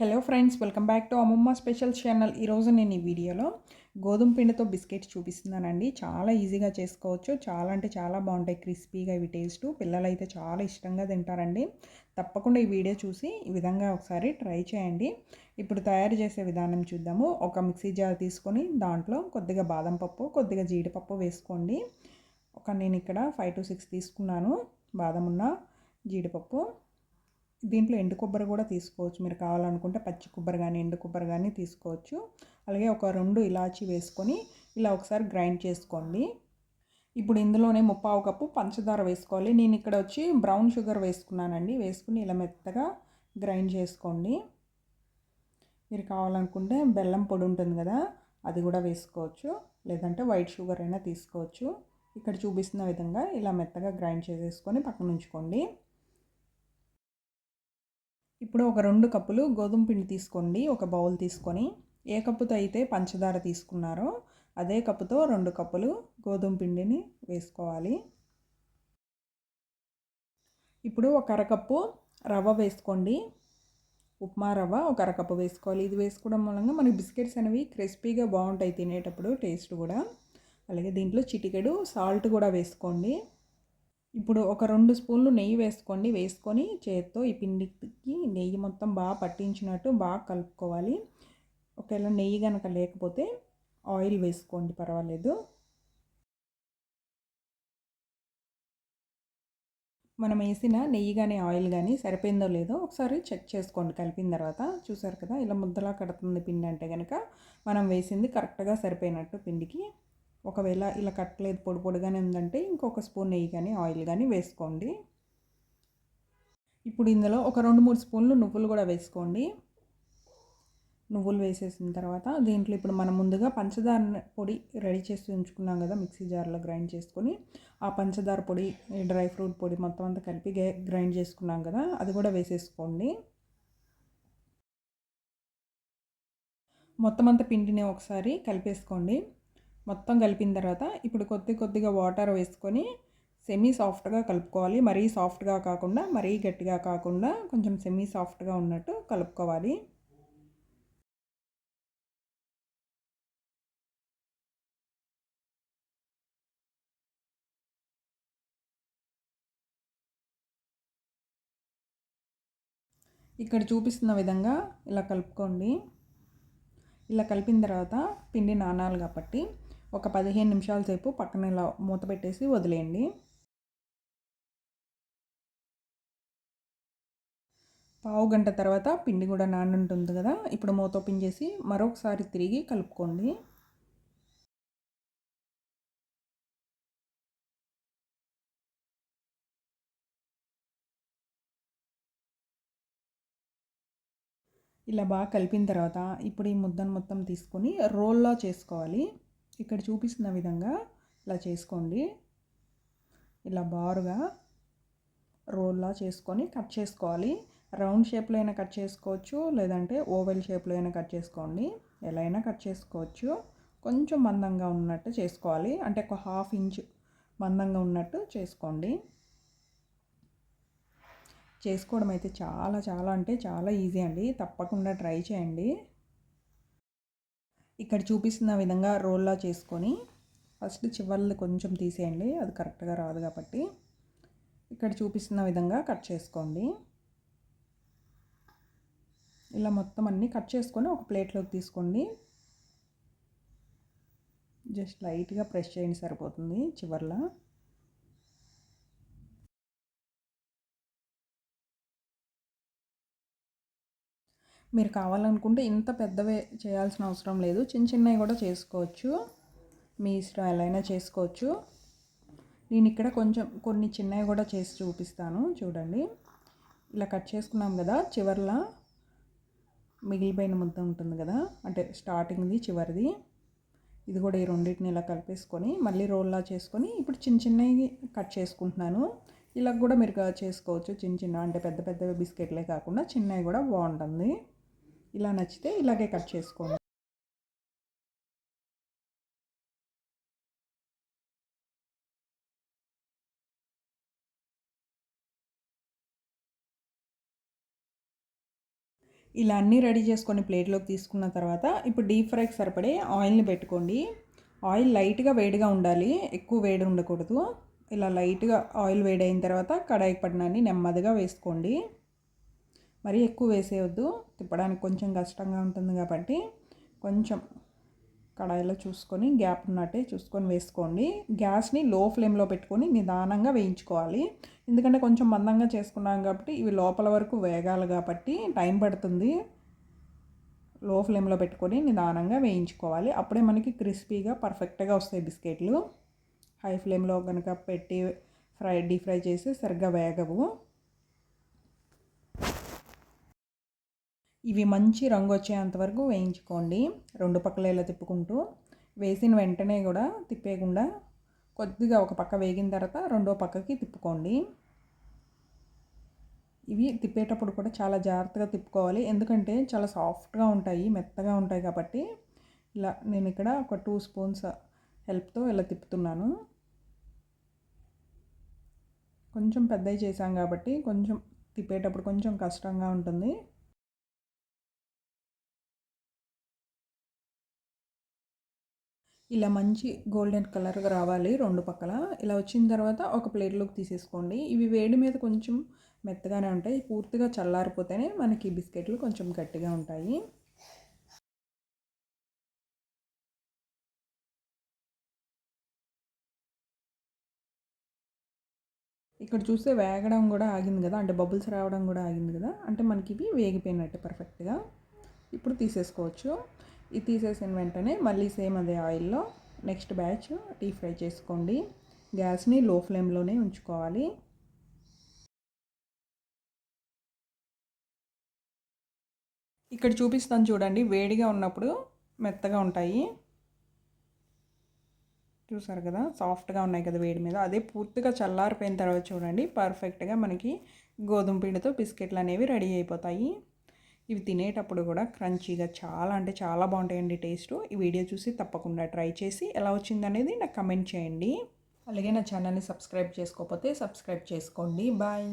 Hello friends welcome back to అమ్మమ్మ special channel ఈరోజు నేను ఈ వీడియోలో గోధుమ పిండితో బిస్కెట్స్ చూపిస్తున్నానండి. చాలా ఈజీగా చేసుకోవచ్చు. చాలా అంటే చాలా బాగుంటాయి. క్రిస్పీగా ఇవి టేస్ట్ పిల్లలు అయితే చాలా ఇష్టంగా తింటారండి. తప్పకుండా ఈ వీడియో చూసి ఈ విధంగా ఒకసారి ట్రై చేయండి. ఇప్పుడు తయారు చేసే విధానం చూద్దాము. ఒక మిక్సీ జార్ తీసుకొని దాంట్లో కొద్దిగా బాదం పప్పు కొద్దిగా జీడిపప్పు వేసుకోండి. ఒక నేను ఇక్కడ ఫైవ్ టు సిక్స్ తీసుకున్నాను. బాదం ఉన్న జీడిపప్పు. దీంట్లో ఎండు కొబ్బరి కూడా తీసుకోవచ్చు. మీరు కావాలనుకుంటే పచ్చి కొబ్బరి కానీ ఎండు కొబ్బరి కానీ తీసుకోవచ్చు. అలాగే ఒక రెండు ఇలాచి వేసుకొని ఇలా ఒకసారి గ్రైండ్ చేసుకోండి. ఇప్పుడు ఇందులోనే ముప్పావు కప్పు పంచదార వేసుకోవాలి. నేను ఇక్కడ వచ్చి బ్రౌన్ షుగర్ వేసుకున్నానండి. వేసుకుని ఇలా మెత్తగా గ్రైండ్ చేసుకోండి. మీరు కావాలనుకుంటే బెల్లం పొడి ఉంటుంది కదా అది కూడా వేసుకోవచ్చు. లేదంటే వైట్ షుగర్ అయినా తీసుకోవచ్చు. ఇక్కడ చూపిస్తున్న విధంగా ఇలా మెత్తగా గ్రైండ్ చేసేసుకొని పక్కన ఉంచుకోండి ఇప్పుడు ఒక రెండు కప్పులు గోధుమ పిండి తీసుకోండి. ఒక బౌల్ తీసుకొని ఏ కప్పుతో అయితే పంచదార తీసుకున్నారో అదే కప్పుతో రెండు కప్పులు గోధుమ పిండిని వేసుకోవాలి. ఇప్పుడు ఒక అరకప్పు రవ్వ వేసుకోండి. ఉప్మా రవ్వ ఒక అరకప్పు వేసుకోవాలి. ఇది వేసుకోవడం మూలంగా మనకి బిస్కెట్స్ అనేవి క్రిస్పీగా బాగుంటాయి తినేటప్పుడు టేస్ట్ కూడా. అలాగే దీంట్లో చిటికెడు సాల్ట్ కూడా వేసుకోండి. ఇప్పుడు ఒక రెండు స్పూన్లు నెయ్యి వేసుకోండి. వేసుకొని చేత్తో ఈ పిండికి నెయ్యి మొత్తం బాగా పట్టించినట్టు బాగా కలుపుకోవాలి. ఒకవేళ నెయ్యి కనుక లేకపోతే ఆయిల్ వేసుకోండి పర్వాలేదు. మనం వేసిన నెయ్యి కానీ ఆయిల్ కానీ సరిపోయిందో లేదో ఒకసారి చెక్ చేసుకోండి. కలిపిన తర్వాత చూసారు కదా ఇలా ముద్దలా కడుతుంది పిండి అంటే కనుక మనం వేసింది కరెక్ట్గా సరిపోయినట్టు పిండికి ఒకవేళ ఇలా కట్టలేదు పొడి పొడిగానే ఉందంటే ఇంకొక స్పూన్ నెయ్యి కానీ ఆయిల్ కానీ వేసుకోండి. ఇప్పుడు ఇందులో ఒక రెండు మూడు స్పూన్లు నువ్వులు కూడా వేసుకోండి. నువ్వులు వేసేసిన తర్వాత దీంట్లో ఇప్పుడు మనం ముందుగా పంచదార పొడి రెడీ చేసి ఉంచుకున్నాం కదా మిక్సీ జార్లో గ్రైండ్ చేసుకొని ఆ పంచదార పొడి డ్రై ఫ్రూట్ పొడి మొత్తం అంతా కలిపి గ్రైండ్ చేసుకున్నాం కదా అది కూడా వేసేసుకోండి. మొత్తం అంతా పిండిని ఒకసారి కలిపేసుకోండి. మొత్తం కలిపిన తర్వాత ఇప్పుడు కొద్ది కొద్దిగా వాటర్ వేసుకొని సెమీ సాఫ్ట్గా కలుపుకోవాలి. మరీ సాఫ్ట్గా కాకుండా మరీ గట్టిగా కాకుండా కొంచెం సెమీ సాఫ్ట్గా ఉన్నట్టు కలుపుకోవాలి. ఇక్కడ చూపిస్తున్న విధంగా ఇలా కలుపుకోండి. ఇలా కలిపిన తర్వాత పిండి నానాలి కాబట్టి ఒక పదిహేను నిమిషాల సేపు పక్కన ఇలా మూత పెట్టేసి వదిలేయండి. పావు గంట తర్వాత పిండి కూడా నానుంటుంది కదా ఇప్పుడు మూత ఓపెన్ చేసి మరొకసారి తిరిగి కలుపుకోండి. ఇలా బాగా కలిపిన తర్వాత ఇప్పుడు ఈ ముద్దను మొత్తం తీసుకొని రోల్లో చేసుకోవాలి. ఇక్కడ చూపిస్తున్న విధంగా ఇలా చేసుకోండి. ఇలా బారుగా రోల్లా చేసుకొని కట్ చేసుకోవాలి. రౌండ్ షేప్లో అయినా కట్ చేసుకోవచ్చు లేదంటే ఓవెల్ షేప్లో అయినా కట్ చేసుకోండి. ఎలా అయినా కట్ చేసుకోవచ్చు. కొంచెం మందంగా ఉన్నట్టు చేసుకోవాలి. అంటే ఒక హాఫ్ ఇంచ్ మందంగా ఉన్నట్టు చేసుకోండి. చేసుకోవడం అయితే చాలా చాలా అంటే చాలా ఈజీ అండి. తప్పకుండా ట్రై చేయండి. ఇక్కడ చూపిస్తున్న విధంగా రోల్లా చేసుకొని ఫస్ట్ చివర్లు కొంచెం తీసేయండి. అది కరెక్ట్గా రాదు కాబట్టి. ఇక్కడ చూపిస్తున్న విధంగా కట్ చేసుకోండి. ఇలా మొత్తం అన్నీ కట్ చేసుకొని ఒక ప్లేట్లోకి తీసుకోండి. జస్ట్ లైట్గా ప్రెస్ చేయండి సరిపోతుంది చివర్లో. మీరు కావాలనుకుంటే ఇంత పెద్దవే చేయాల్సిన అవసరం లేదు. చిన్న చిన్నవి కూడా చేసుకోవచ్చు. మీ ఇష్టం ఎలా అయినా చేసుకోవచ్చు. నేను ఇక్కడ కొంచెం కొన్ని చిన్నవి కూడా చేసి చూపిస్తాను. చూడండి. ఇలా కట్ చేసుకున్నాం కదా చివర్లా మిగిలిపోయిన ముద్ద ఉంటుంది కదా అంటే స్టార్టింగ్ది చివరిది. ఇది కూడా ఈ రెండింటిని ఇలా కలిపేసుకొని మళ్ళీ రోల్లా చేసుకొని ఇప్పుడు చిన్న చిన్నవి కట్ చేసుకుంటున్నాను. ఇలా కూడా మీరు చేసుకోవచ్చు. చిన్న చిన్న అంటే పెద్ద పెద్ద బిస్కెట్లే కాకుండా చిన్నవి కూడా బాగుంటుంది. ఇలా నచ్చితే ఇలాగే కట్ చేసుకోండి. ఇలా అన్నీ రెడీ చేసుకొని ప్లేట్లోకి తీసుకున్న తర్వాత ఇప్పుడు డీప్ ఫ్రైకి సరిపడే ఆయిల్ని పెట్టుకోండి. ఆయిల్ లైట్గా వేడిగా ఉండాలి. ఎక్కువ వేడి ఉండకూడదు. ఇలా లైట్గా ఆయిల్ వేడైన తర్వాత కడాయి పడినాన్ని నెమ్మదిగా వేసుకోండి. మరీ ఎక్కువ వేసేయొద్దు. తిప్పడానికి కొంచెం కష్టంగా ఉంటుంది కాబట్టి కొంచెం కడాయిలో చూసుకొని గ్యాప్ ఉన్నట్టే చూసుకొని వేసుకోండి. గ్యాస్ని లో ఫ్లేమ్లో పెట్టుకొని నిదానంగా వేయించుకోవాలి. ఎందుకంటే కొంచెం మందంగా చేసుకున్నాం కాబట్టి ఇవి లోపల వరకు వేగాలి కాబట్టి టైం పడుతుంది. లో ఫ్లేమ్లో పెట్టుకొని నిదానంగా వేయించుకోవాలి. అప్పుడే మనకి క్రిస్పీగా పర్ఫెక్ట్గా వస్తాయి బిస్కెట్లు. హై ఫ్లేమ్లో కనుక పెట్టి ఫ్రై డీప్ ఫ్రై చేసి సరిగ్గా వేగవు. ఇవి మంచి రంగు వచ్చేంత వరకు వేయించుకోండి. రెండు పక్కల ఇలా తిప్పుకుంటూ వేసిన వెంటనే కూడా తిప్పేయకుండా కొద్దిగా ఒక పక్క వేగిన తర్వాత రెండో పక్కకి తిప్పుకోండి. ఇవి తిప్పేటప్పుడు కూడా చాలా జాగ్రత్తగా తిప్పుకోవాలి. ఎందుకంటే చాలా సాఫ్ట్గా ఉంటాయి మెత్తగా ఉంటాయి కాబట్టి ఇలా నేను ఇక్కడ ఒక టూ స్పూన్స్ హెల్ప్తో ఇలా తిప్పుతున్నాను. కొంచెం పెద్దవి చేసాం కాబట్టి కొంచెం తిప్పేటప్పుడు కొంచెం కష్టంగా ఉంటుంది. ఇలా మంచి గోల్డెన్ కలర్గా రావాలి రెండు పక్కల. ఇలా వచ్చిన తర్వాత ఒక ప్లేట్లోకి తీసేసుకోండి. ఇవి వేడి మీద కొంచెం మెత్తగానే ఉంటాయి. పూర్తిగా చల్లారిపోతేనే మనకి బిస్కెట్లు కొంచెం గట్టిగా ఉంటాయి. ఇక్కడ చూస్తే వేగడం కూడా ఆగింది కదా. అంటే బబుల్స్ రావడం కూడా ఆగింది కదా. అంటే మనకి ఇవి వేగిపోయినట్టు పర్ఫెక్ట్గా. ఇప్పుడు తీసేసుకోవచ్చు. ఇది తీసేసిన వెంటనే మళ్ళీ సేమ్ అదే ఆయిల్లో నెక్స్ట్ బ్యాచ్ డీప్ ఫ్రై చేసుకోండి. గ్యాస్ని లో ఫ్లేమ్లోనే ఉంచుకోవాలి. ఇక్కడ చూపిస్తాను చూడండి వేడిగా ఉన్నప్పుడు మెత్తగా ఉంటాయి. చూసారు కదా సాఫ్ట్గా ఉన్నాయి కదా వేడి మీద. అదే పూర్తిగా చల్లారిపోయిన తర్వాత చూడండి పర్ఫెక్ట్గా మనకి గోధుమ పిండితో బిస్కెట్లు అనేవి రెడీ అయిపోతాయి. ఇవి తినేటప్పుడు కూడా క్రంచీగా చాలా అంటే చాలా బాగుంటాయండి టేస్ట్. ఈ వీడియో చూసి తప్పకుండా ట్రై చేసి ఎలా వచ్చిందనేది నాకు కమెంట్ చేయండి. అలాగే నా ఛానల్ని సబ్స్క్రైబ్ చేసుకోకపోతే సబ్స్క్రైబ్ చేసుకోండి. బాయ్.